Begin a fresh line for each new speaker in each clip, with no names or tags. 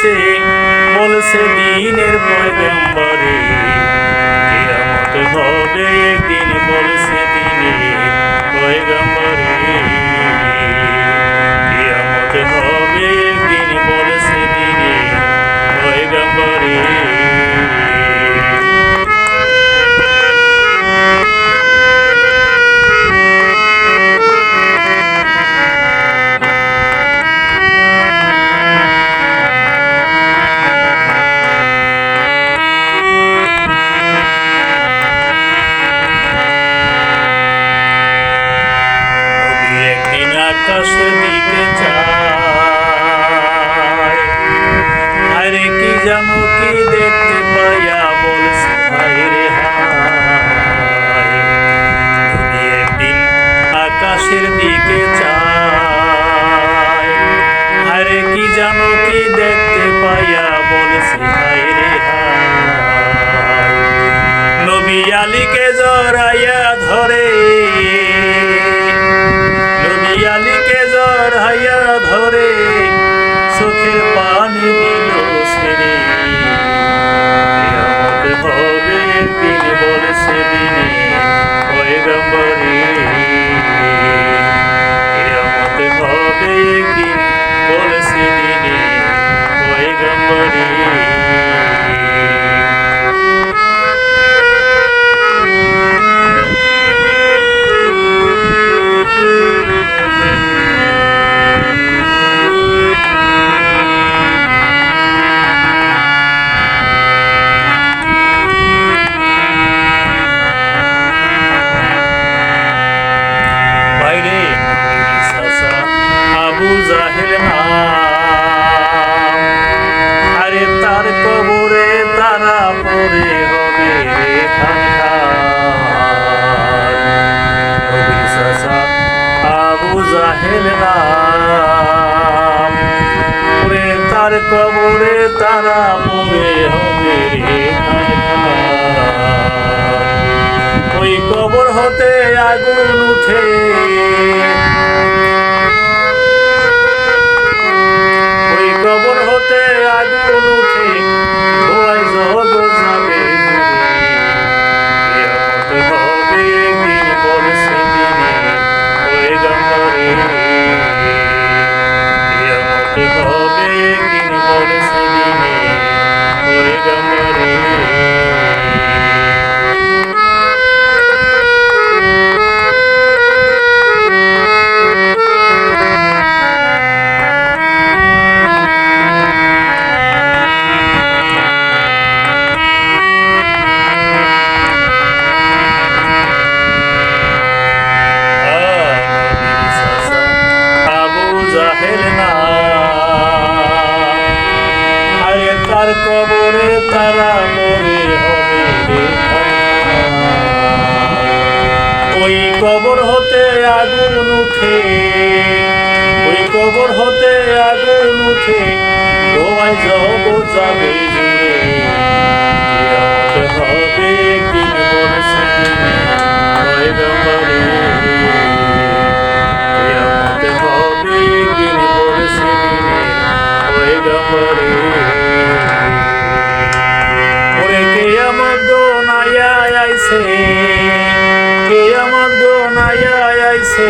আইছে বলছে দিনের পয়গম্বরে। কেয়ামত হবে একদিন বলছে দিনে পয়গম্বরে। একদিন তার কবরে তারা পরে হবে ওই কবর হতে আগুন উঠে। ওই কবর হতে আগুন উঠে। যাবে জুড়ে হবে একদিন বলেছে দিনে পয়গম্বরে কিয়ামত হবে একদিন বলেছে দিনে পয়গম্বরে ওরে কিয়ামত গোনায়া আইছে কিয়ামত গোনায়া আইছে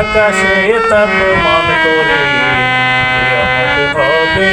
আকাশে তা প্রমাণ করে। হবে